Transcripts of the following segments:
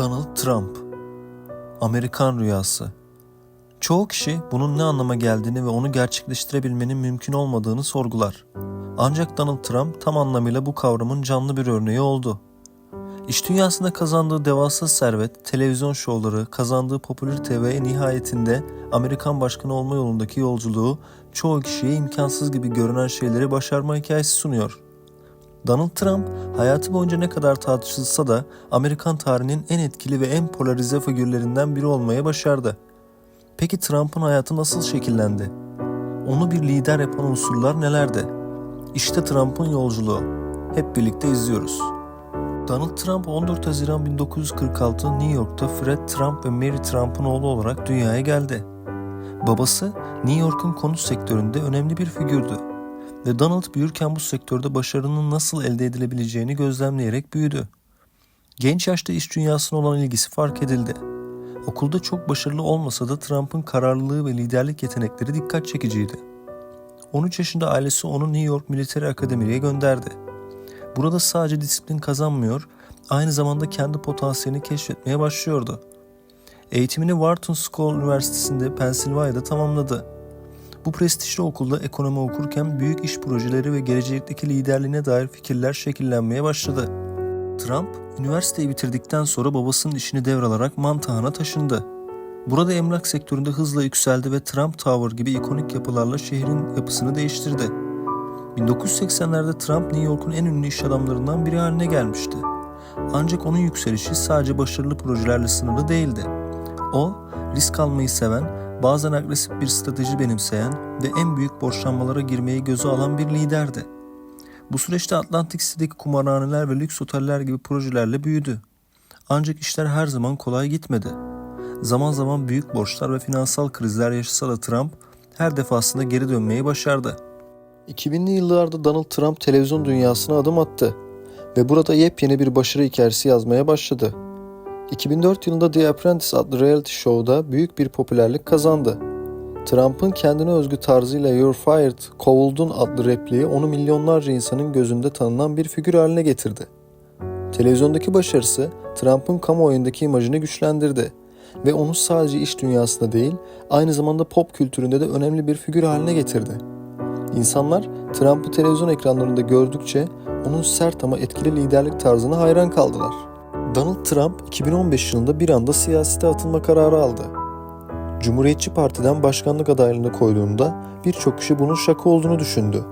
Donald Trump Amerikan rüyası Çoğu kişi bunun ne anlama geldiğini ve onu gerçekleştirebilmenin mümkün olmadığını sorgular. Ancak Donald Trump tam anlamıyla bu kavramın canlı bir örneği oldu. İş dünyasında kazandığı devasa servet, televizyon şovları, kazandığı popülarite ve nihayetinde Amerikan başkanı olma yolundaki yolculuğu çoğu kişiye imkansız gibi görünen şeyleri başarma hikayesi sunuyor. Donald Trump hayatı boyunca ne kadar tartışılsa da Amerikan tarihinin en etkili ve en polarize figürlerinden biri olmaya başardı. Peki Trump'ın hayatı nasıl şekillendi? Onu bir lider yapan unsurlar nelerdi? İşte Trump'ın yolculuğu. Hep birlikte izliyoruz. Donald Trump 14 Haziran 1946 New York'ta Fred Trump ve Mary Trump'ın oğlu olarak dünyaya geldi. Babası New York'un konut sektöründe önemli bir figürdü ve Donald büyürken bu sektörde başarının nasıl elde edilebileceğini gözlemleyerek büyüdü. Genç yaşta iş dünyasına olan ilgisi fark edildi. Okulda çok başarılı olmasa da Trump'ın kararlılığı ve liderlik yetenekleri dikkat çekiciydi. 13 yaşında ailesi onu New York Military Akademi'ye gönderdi. Burada sadece disiplin kazanmıyor, aynı zamanda kendi potansiyelini keşfetmeye başlıyordu. Eğitimini Wharton School Üniversitesi'nde Pensilvanya'da tamamladı. Bu prestijli okulda ekonomi okurken büyük iş projeleri ve gelecekteki liderliğine dair fikirler şekillenmeye başladı. Trump, üniversiteyi bitirdikten sonra babasının işini devralarak Manhattan'a taşındı. Burada emlak sektöründe hızla yükseldi ve Trump Tower gibi ikonik yapılarla şehrin yapısını değiştirdi. 1980'lerde Trump New York'un en ünlü iş adamlarından biri haline gelmişti. Ancak onun yükselişi sadece başarılı projelerle sınırlı değildi. O, risk almayı seven, bazen agresif bir strateji benimseyen ve en büyük borçlanmalara girmeyi göze alan bir liderdi. Bu süreçte Atlantic City'deki kumarhaneler ve lüks oteller gibi projelerle büyüdü. Ancak işler her zaman kolay gitmedi. Zaman zaman büyük borçlar ve finansal krizler yaşasa da Trump her defasında geri dönmeyi başardı. 2000'li yıllarda Donald Trump televizyon dünyasına adım attı ve burada yepyeni bir başarı hikayesi yazmaya başladı. 2004 yılında The Apprentice adlı reality show'da büyük bir popülerlik kazandı. Trump'ın kendine özgü tarzıyla You're Fired, kovuldun adlı repliği onu milyonlarca insanın gözünde tanınan bir figür haline getirdi. Televizyondaki başarısı Trump'ın kamuoyundaki imajını güçlendirdi ve onu sadece iş dünyasında değil, aynı zamanda pop kültüründe de önemli bir figür haline getirdi. İnsanlar Trump'ı televizyon ekranlarında gördükçe onun sert ama etkili liderlik tarzına hayran kaldılar. Donald Trump 2015 yılında bir anda siyasete atılma kararı aldı. Cumhuriyetçi Parti'den başkanlık adaylığını koyduğunda birçok kişi bunun şaka olduğunu düşündü.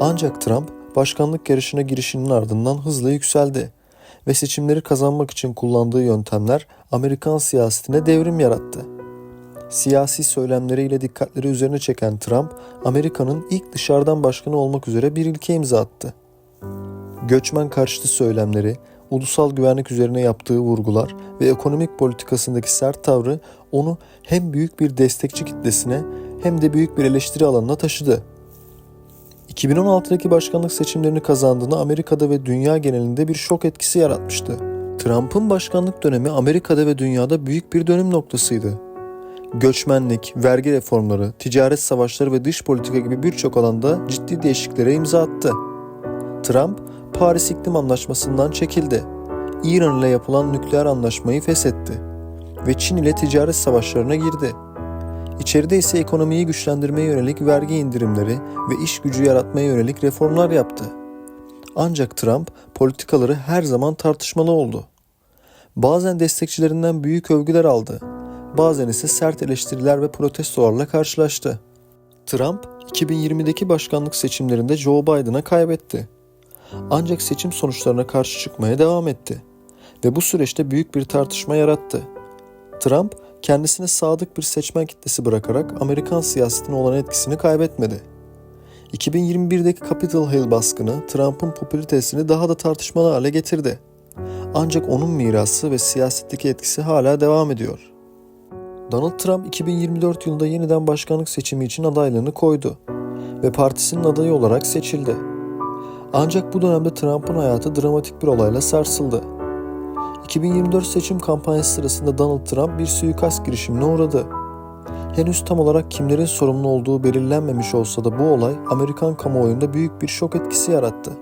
Ancak Trump başkanlık yarışına girişinin ardından hızla yükseldi ve seçimleri kazanmak için kullandığı yöntemler Amerikan siyasetine devrim yarattı. Siyasi söylemleriyle dikkatleri üzerine çeken Trump, Amerika'nın ilk dışarıdan başkanı olmak üzere bir ilke imza attı. Göçmen karşıtı söylemleri, ulusal güvenlik üzerine yaptığı vurgular ve ekonomik politikasındaki sert tavrı onu hem büyük bir destekçi kitlesine hem de büyük bir eleştiri alanına taşıdı. 2016'daki başkanlık seçimlerini kazandığında Amerika'da ve dünya genelinde bir şok etkisi yaratmıştı. Trump'ın başkanlık dönemi Amerika'da ve dünyada büyük bir dönüm noktasıydı. Göçmenlik, vergi reformları, ticaret savaşları ve dış politika gibi birçok alanda ciddi değişikliklere imza attı. Trump, Paris İklim Anlaşması'ndan çekildi. İran ile yapılan nükleer anlaşmayı feshetti ve Çin ile ticaret savaşlarına girdi. İçeride ise ekonomiyi güçlendirmeye yönelik vergi indirimleri ve iş gücü yaratmaya yönelik reformlar yaptı. Ancak Trump politikaları her zaman tartışmalı oldu. Bazen destekçilerinden büyük övgüler aldı. Bazen ise sert eleştiriler ve protestolarla karşılaştı. Trump 2020'deki başkanlık seçimlerinde Joe Biden'a kaybetti. Ancak seçim sonuçlarına karşı çıkmaya devam etti ve bu süreçte büyük bir tartışma yarattı. Trump kendisine sadık bir seçmen kitlesi bırakarak Amerikan siyasetine olan etkisini kaybetmedi. 2021'deki Capitol Hill baskını Trump'ın popülaritesini daha da tartışmalı hale getirdi. Ancak onun mirası ve siyasetteki etkisi hala devam ediyor. Donald Trump 2024 yılında yeniden başkanlık seçimi için adaylığını koydu ve partisinin adayı olarak seçildi. Ancak bu dönemde Trump'ın hayatı dramatik bir olayla sarsıldı. 2024 seçim kampanyası sırasında Donald Trump bir suikast girişimine uğradı. Henüz tam olarak kimlerin sorumlu olduğu belirlenmemiş olsa da bu olay Amerikan kamuoyunda büyük bir şok etkisi yarattı.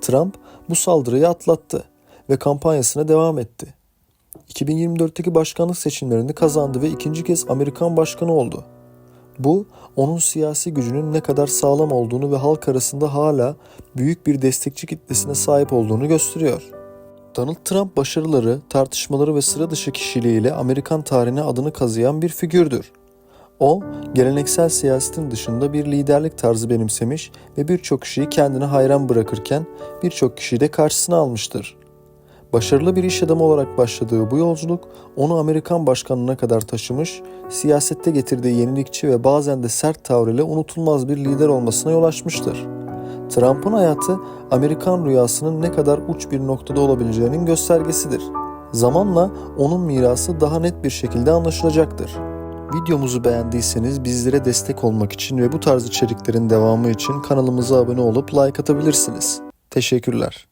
Trump bu saldırıyı atlattı ve kampanyasına devam etti. 2024'teki başkanlık seçimlerini kazandı ve ikinci kez Amerikan başkanı oldu. Bu, onun siyasi gücünün ne kadar sağlam olduğunu ve halk arasında hala büyük bir destekçi kitlesine sahip olduğunu gösteriyor. Donald Trump başarıları, tartışmaları ve sıra dışı kişiliğiyle Amerikan tarihine adını kazıyan bir figürdür. O, geleneksel siyasetin dışında bir liderlik tarzı benimsemiş ve birçok kişiyi kendine hayran bırakırken birçok kişiyi de karşısına almıştır. Başarılı bir iş adamı olarak başladığı bu yolculuk onu Amerikan başkanlığına kadar taşımış, siyasette getirdiği yenilikçi ve bazen de sert tavrıyla unutulmaz bir lider olmasına yol açmıştır. Trump'ın hayatı Amerikan rüyasının ne kadar uç bir noktada olabileceğinin göstergesidir. Zamanla onun mirası daha net bir şekilde anlaşılacaktır. Videomuzu beğendiyseniz bizlere destek olmak için ve bu tarz içeriklerin devamı için kanalımıza abone olup like atabilirsiniz. Teşekkürler.